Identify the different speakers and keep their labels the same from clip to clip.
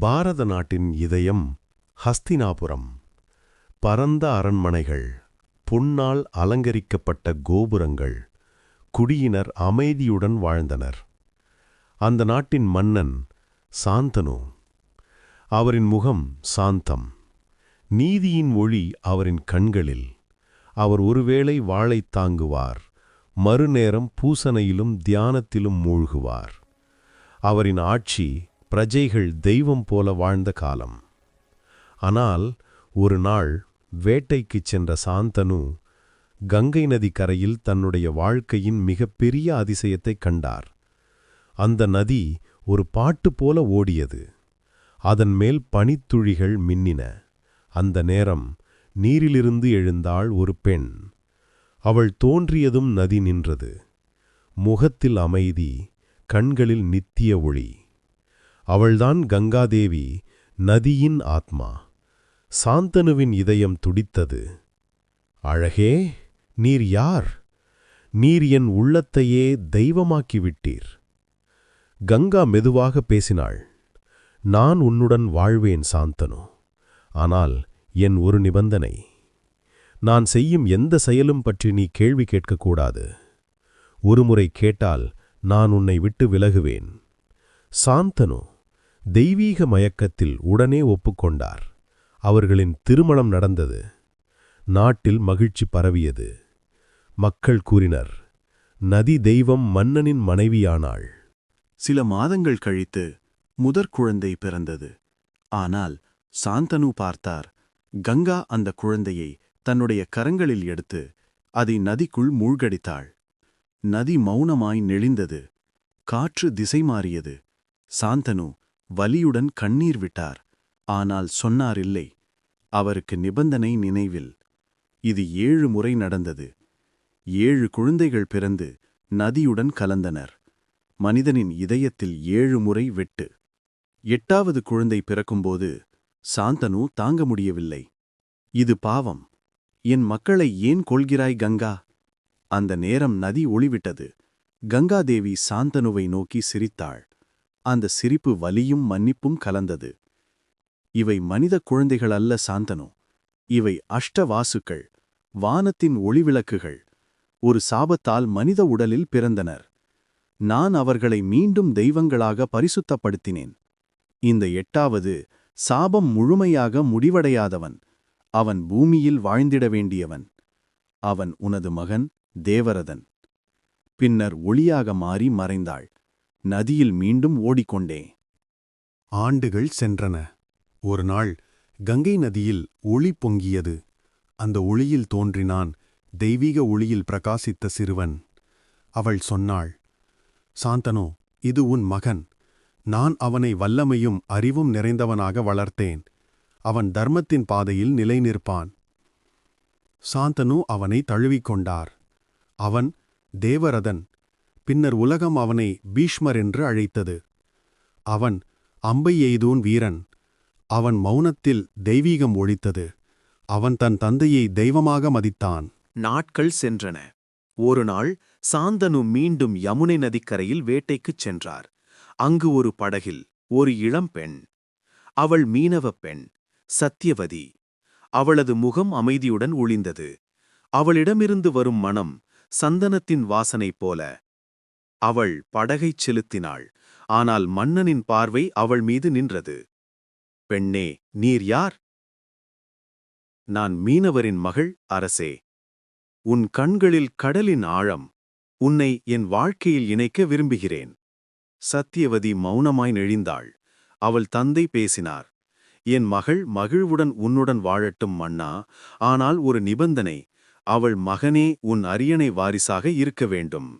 Speaker 1: பாரத நாட்டின் இதயம் ஹஸ்தினாபுரம். பரந்த அரண்மனைகள் பொன்னால் அலங்கரிக்கப்பட்ட கோபுரங்கள் குடியினர் அமைதியுடன் வாழ்ந்தனர். அந்த நாட்டின் மன்னன் சாந்தனு. அவரின் முகம் சாந்தம். நீதியின் ஒளி அவரின் கண்களில். அவர் ஒருவேளை வாளைத் தாங்குவார் மறுநேரம் பூசனையிலும் தியானத்திலும் மூழ்குவார். அவரின் ஆட்சி பிரஜைகள் தெய்வம் போல வாழ்ந்த காலம். ஆனால் ஒரு நாள் வேட்டைக்குச் சென்ற சாந்தனு கங்கை நதி கரையில் தன்னுடைய வாழ்க்கையின் மிகப்பெரிய அதிசயத்தைக் கண்டார். அந்த நதி ஒரு பாட்டு போல ஓடியது. அதன் மேல் பனித்துழிகள் மின்னின. அந்த நேரம் நீரிலிருந்து எழுந்தாள் ஒரு பெண். அவள் தோன்றியதும் நதி நின்றது. முகத்தில் அமைதி கண்களில் நித்திய ஒளி. அவள்தான் கங்காதேவி நதியின் ஆத்மா. சாந்தனுவின் இதயம் துடித்தது. அழகே நீர் யார்? நீர் என் உள்ளத்தையே தெய்வமாக்கிவிட்டீர். கங்கா மெதுவாக பேசினாள். நான் உன்னுடன் வாழ்வேன் சாந்தனு. ஆனால் என் ஒரு நிபந்தனை. நான் செய்யும் எந்த செயலும் பற்றி நீ கேள்வி கேட்கக்கூடாது. ஒருமுறை கேட்டால் நான் உன்னை விட்டு விலகுவேன். சாந்தனு தெய்வீக மயக்கத்தில் உடனே ஒப்புக்கொண்டார். அவர்களின் திருமணம் நடந்தது. நாட்டில் மகிழ்ச்சி பரவியது. மக்கள் கூறினர் நதி தெய்வம் மன்னனின் மனைவியானாள்.
Speaker 2: சில மாதங்கள் கழித்து முதற் குழந்தை பிறந்தது. ஆனால் சாந்தனு பார்த்தார் கங்கா அந்த குழந்தையை தன்னுடைய கரங்களில் எடுத்து அதை நதிக்குள் மூழ்கடித்தாள். நதி மௌனமாய் நெளிந்தது. காற்று திசை மாறியது. சாந்தனு வலியுடன் கண்ணீர் விட்டார். ஆனால் சொன்னார் இல்லை அவருக்கு நிபந்தனை நினைவில். இது ஏழு முறை நடந்தது. ஏழு குழந்தைகள் பிறந்து நதியுடன் கலந்தனர். மனிதனின் இதயத்தில் ஏழு முறை வெட்டு. எட்டாவது குழந்தை பிறக்கும்போது சாந்தனு தாங்க முடியவில்லை. இது பாவம். என் மக்களை ஏன் கொள்கிறாய் கங்கா? அந்த நேரம் நதி ஒளிவிட்டது. கங்காதேவி சாந்தனுவை நோக்கி சிரித்தாள். அந்த சிரிப்பு வலியும் மன்னிப்பும் கலந்தது. இவை மனித குழந்தைகள் அல்ல சாந்தனு. இவை அஷ்டவாசுக்கள் வானத்தின் ஒளிவிளக்குகள். ஒரு சாபத்தால் மனித உடலில் பிறந்தனர். நான் அவர்களை மீண்டும் தெய்வங்களாக பரிசுத்தப்படுத்தினேன். இந்த எட்டாவது சாபம் முழுமையாக முடிவடையாதவன். அவன் பூமியில் வாழ்ந்திட வேண்டியவன். அவன் உனது மகன் தேவரதன். பின்னர் ஒளியாக மாறி மறைந்தாள். நதியில் மீண்டும் ஓடிக்கொண்டேன்.
Speaker 3: ஆண்டுகள் சென்றன. ஒரு நாள் கங்கை நதியில் ஒளி பொங்கியது. அந்த ஒளியில் தோன்றினான் தெய்வீக ஒளியில் பிரகாசித்த சிறுவன். அவள் சொன்னாள் சாந்தனோ இது உன் மகன். நான் அவனை வல்லமையும் அறிவும் நிறைந்தவனாக வளர்த்தேன். அவன் தர்மத்தின் பாதையில் நிலை நிற்பான் சாந்தனு அவனை தழுவிக்கொண்டார். அவன் தேவரதன் பின்னர் உலகம் அவனை பீஷ்மர் என்று அழைத்தது. அவன் அம்பை எய்தூன் வீரன். அவன் மௌனத்தில் தெய்வீகம் ஒழித்தது. அவன் தன் தந்தையை தெய்வமாக மதித்தான்.
Speaker 2: நாட்கள் சென்றன. ஒருநாள் சாந்தனு மீண்டும் யமுனை நதிக்கரையில் வேட்டைக்குச் சென்றார். அங்கு ஒரு படகில் ஒரு இளம்பெண் அவள் மீனவப் பெண் சத்தியவதி அவளது முகம் அமைதியுடன் ஒளிந்தது. அவளிடமிருந்து வரும் மனம் சந்தனத்தின் வாசனை போல அவள் படகைச் செலுத்தினாள். ஆனால் மன்னனின் பார்வை அவள் மீது நின்றது. பெண்ணே நீர் யார்? நான் மீனவரின் மகள் அரசே. உன் கண்களில் கடலின் ஆழம். உன்னை என் வாழ்க்கையில் இணைக்க விரும்புகிறேன். சத்தியவதி மௌனமாய் நெழிந்தாள். அவள் தந்தை பேசினார். என் மகள் மகிழ்வுடன் உன்னுடன் வாழட்டும் மன்னா. ஆனால் ஒரு நிபந்தனை. அவள் மகனே உன் அரியணை வாரிசாக இருக்க வேண்டும்.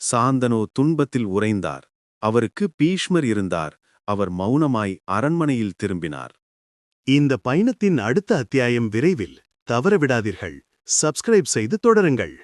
Speaker 2: சாந்தனோ துன்பத்தில் உறைந்தார். அவருக்கு பீஷ்மர் இருந்தார். அவர் மௌனமாய் அரண்மனையில் திரும்பினார்.
Speaker 3: இந்த பயணத்தின் அடுத்த அத்தியாயம் விரைவில் தவறவிடாதீர்கள். சப்ஸ்கிரைப் செய்து தொடருங்கள்.